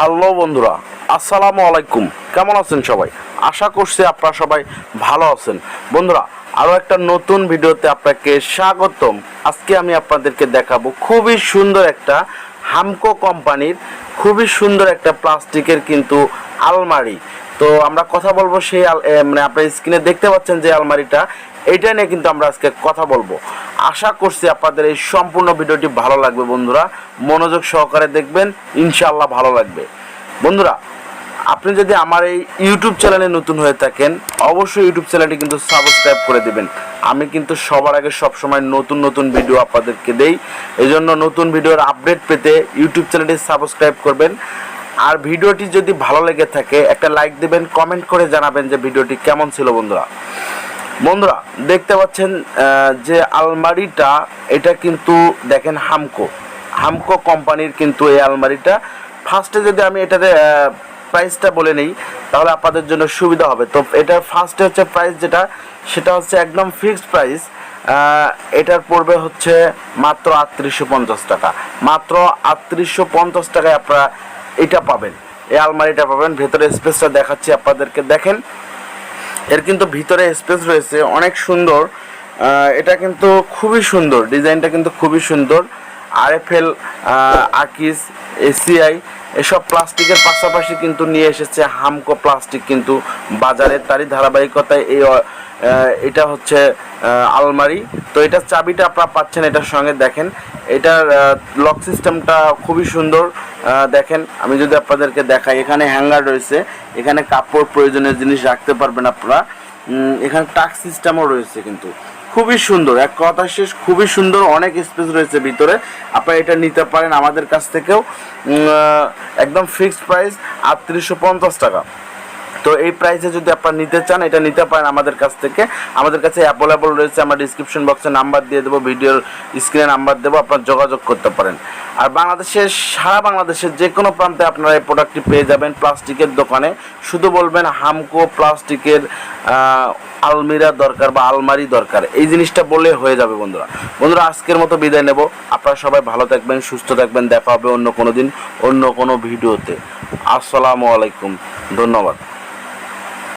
Hello বন্ধুরা, আসসালামু আলাইকুম। কেমন আছেন সবাই? আশা করছি আপনারা সবাই ভালো আছেন। বন্ধুরা আরও একটা নতুন ভিডিওতে আপনাকে স্বাগতম। আজকে আমি আপনাদেরকে দেখাবো খুবই সুন্দর একটা হামকো কোম্পানির, খুবই সুন্দর একটা প্লাস্টিকের কিন্তু আলমারি। তো আমরা কথা বলব সেই মানে আপনার স্ক্রিনে দেখতে পাচ্ছেন যে আলমারিটা। এটা নিয়ে কিন্তু আমরা আজকে কথা বলব। আশা করছি আপনাদের এই সম্পূর্ণ ভিডিওটি ভালো লাগবে বন্ধুরা। মনোযোগ সহকারে দেখবেন, ইনশাআল্লাহ ভালো লাগবে। বন্ধুরা, আপনি যদি আমার এই ইউটিউব চ্যানেলে নতুন হয়ে থাকেন, অবশ্যই ইউটিউব চ্যানেলটি কিন্তু সাবস্ক্রাইব করে দেবেন। আমি কিন্তু সবার আগে সবসময় নতুন নতুন ভিডিও আপনাদেরকে দেই। এই জন্য নতুন ভিডিওর আপডেট পেতে ইউটিউব চ্যানেলটি সাবস্ক্রাইব করবেন। আর ভিডিওটি যদি ভালো লেগে থাকে, একটা লাইক দিবেন, কমেন্ট করে জানাবেন যে ভিডিওটি কেমন ছিল বন্ধুরা। বন্ধুরা, দেখতে পাচ্ছেন যে আলমারিটা, এটা কিন্তু দেখেন হামকো। হামকো কোম্পানির কিন্তু এই আলমারিটা। ফার্স্টে যদি আমি এটাতে প্রাইসটা বলে নিই, তাহলে আপনাদের জন্য সুবিধা হবে। তো এটার ফার্স্টে হচ্ছে প্রাইস যেটা, সেটা হচ্ছে একদম ফিক্সড প্রাইস এটার পড়বে হচ্ছে মাত্র আটত্রিশশো পঞ্চাশ টাকা। মাত্র আটত্রিশশো পঞ্চাশ টাকায় আপনারা এটা পাবেন। এই আলমারিটা পাবেন। ভেতরে স্পেসটা দেখাচ্ছি আপনাদেরকে। দেখেন এর কিন্তু ভিতরে স্পেস রয়েছে, অনেক সুন্দর। এটা কিন্তু খুবই সুন্দর, ডিজাইনটা কিন্তু খুবই সুন্দর। আরএফএল আকিস এসিআই এসব প্লাস্টিকের পাশাপাশি কিন্তু নিয়ে এসেছে হামকো প্লাস্টিক কিন্তু বাজারে তারই ধারাবাহিকতায় এই এটা হচ্ছে আলমারি। তো এটার চাবিটা আপনারা পাচ্ছেন, এটার সঙ্গে দেখেন। এটার লক সিস্টেমটা খুবই সুন্দর। দেখেন, আমি যদি আপনাদেরকে দেখাই, এখানে হ্যাঙ্গার রয়েছে, এখানে কাপড় প্রয়োজনীয় জিনিস রাখতে পারবেন আপনারা। এখানে টাক সিস্টেমও রয়েছে কিন্তু। খুবই সুন্দর, এক কথা শেষ, খুবই সুন্দর, অনেক স্পেস রয়েছে ভিতরে। আপনারা এটা নিতে পারেন আমাদের কাছ থেকেও। একদম ফিক্সড প্রাইস আটত্রিশশো পঞ্চাশ টাকা। তো এই প্রাইসে যদি আপনারা নিতে চান, এটা নিতে পারেন আমাদের কাছ থেকে। আমাদের কাছে অ্যাভেলেবল রয়েছে, আমরা ডিসক্রিপশন বক্সে নাম্বার দিয়ে দেবো ভিডিওর স্ক্রিনে নাম্বার দেবো, আপনারা যোগাযোগ করতে পারেন। আর বাংলাদেশের, সারা বাংলাদেশের যে কোনো প্রান্তে আপনারা এই প্রোডাক্টটি পেয়ে যাবেন প্লাস্টিকের দোকানে। শুধু বলবেন হামকো প্লাস্টিকের আলমিরা দরকার বা আলমারি দরকার। এই জিনিসটা বললে হয়ে যাবে বন্ধুরা। বন্ধুরা, আজকের মতো বিদায় নেব। আপনারা সবাই ভালো থাকবেন, সুস্থ থাকবেন। দেখা হবে অন্য কোনো দিন, অন্য কোনো ভিডিওতে। আসসালামু আলাইকুম। ধন্যবাদ।